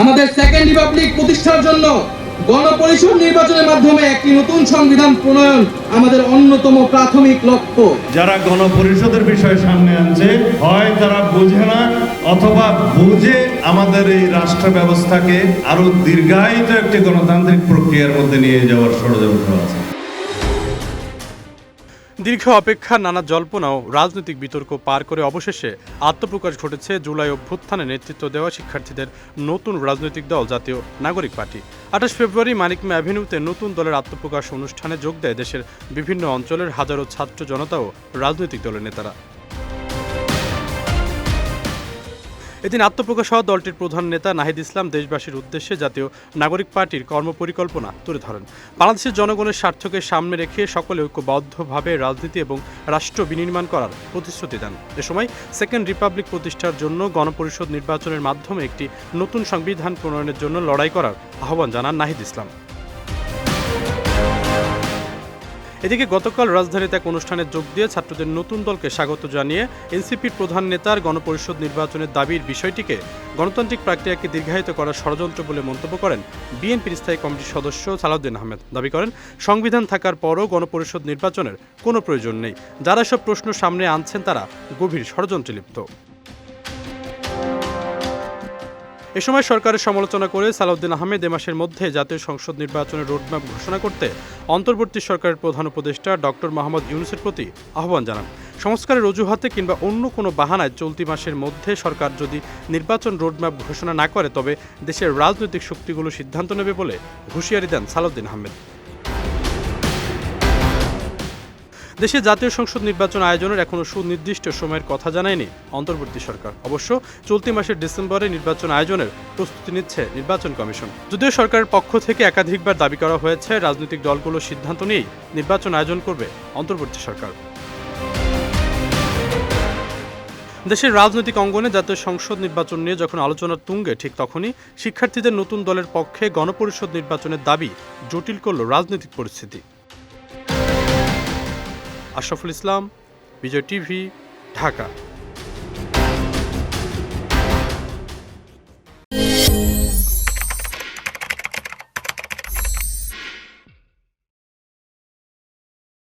আমাদের second Republic প্রতিষ্ঠার জন্য গণপরিষদ নির্বাচনের মাধ্যমে একটি নতুন সংবিধান প্রণয়ন আমাদের অন্যতম প্রাথমিক লক্ষ্য। যারা গণপরিষদের বিষয় সামনে আনছে, হয় তারা বুঝে না, অথবা বুঝে আমাদের এই রাষ্ট্র ব্যবস্থাকে আরও দীর্ঘায়িত একটি গণতান্ত্রিক প্রক্রিয়ার মধ্যে নিয়ে যাওয়ার ষড়যন্ত্র আছে। দীর্ঘ অপেক্ষা, নানা জল্পনা ও রাজনৈতিক বিতর্ক পার করে অবশেষে আত্মপ্রকাশ ঘটেছে জুলাই অভ্যুত্থানে নেতৃত্ব দেওয়া শিক্ষার্থীদের নতুন রাজনৈতিক দল, জাতীয় নাগরিক পার্টি। আঠাশ ফেব্রুয়ারি মানিকমে অ্যাভিনিউতে নতুন দলের আত্মপ্রকাশ অনুষ্ঠানে যোগ দেয় দেশের বিভিন্ন অঞ্চলের হাজারো ছাত্র জনতা ও রাজনৈতিক দলের নেতারা। এদিন আত্মপ্রকাশ হওয়া দলটির প্রধান নেতা নাহিদ ইসলাম দেশবাসীর উদ্দেশ্যে জাতীয় নাগরিক পার্টির কর্মপরিকল্পনা তুলে ধরেন। বাংলাদেশের জনগণের স্বার্থকে সামনে রেখে সকলে ঐক্যবদ্ধভাবে রাজনীতি এবং রাষ্ট্র বিনির্মাণ করার প্রতিশ্রুতি দেন। এ সময় সেকেন্ড রিপাবলিক প্রতিষ্ঠার জন্য গণপরিষদ নির্বাচনের মাধ্যমে একটি নতুন সংবিধান প্রণয়নের জন্য লড়াই করার আহ্বান জানান নাহিদ ইসলাম। এদিকে গতকাল রাজধানীতে এক অনুষ্ঠানে যোগ দিয়ে ছাত্রদের নতুন দলকে স্বাগত জানিয়ে এনসিপির প্রধান নেতার গণপরিষদ নির্বাচনের দাবির বিষয়টিকে গণতান্ত্রিক প্রক্রিয়াকে দীর্ঘায়িত করার ষড়যন্ত্র বলে মন্তব্য করেন বিএনপির স্থায়ী কমিটির সদস্য সালাউদ্দিন আহমেদ। দাবি করেন, সংবিধান থাকার পরও গণপরিষদ নির্বাচনের কোনো প্রয়োজন নেই। যারা সব প্রশ্ন সামনে আনছেন তারা গভীর ষড়যন্ত্রে লিপ্ত। এ সময় সরকারের সমালোচনা করে সালাউদ্দিন আহমেদ এ মাসের মধ্যে জাতীয় সংসদ নির্বাচনের রোডম্যাপ ঘোষণা করতে অন্তর্বর্তী সরকারের প্রধান উপদেষ্টা ডক্টর মোহাম্মদ ইউনুসের প্রতি আহ্বান জানান। সংস্কারের অজুহাতে কিংবা অন্য কোনো বাহানায় চলতি মাসের মধ্যে সরকার যদি নির্বাচন রোডম্যাপ ঘোষণা না করে, তবে দেশের রাজনৈতিক শক্তিগুলো সিদ্ধান্ত নেবে বলে হুঁশিয়ারি দেন সালাউদ্দিন আহমেদ। দেশে জাতীয় সংসদ নির্বাচন আয়োজনের এখনও সুনির্দিষ্ট সময়ের কথা জানায়নি অন্তর্বর্তী সরকার। অবশ্য চলতি মাসের ডিসেম্বরে নির্বাচন আয়োজনের প্রস্তুতি নিচ্ছে নির্বাচন কমিশন। যদিও সরকারের পক্ষ থেকে একাধিকবার দাবি করা হয়েছে, রাজনৈতিক দলগুলো সিদ্ধান্ত নিয়েই নির্বাচন আয়োজন করবে অন্তর্বর্তী সরকার। দেশের রাজনৈতিক অঙ্গনে জাতীয় সংসদ নির্বাচন নিয়ে যখন আলোচনার তুঙ্গে, ঠিক তখনই শিক্ষার্থীদের নতুন দলের পক্ষে গণপরিষদ নির্বাচনের দাবি জটিল করল রাজনৈতিক পরিস্থিতি। আশরাফুল ইসলাম বিজয় টিভি ঢাকা।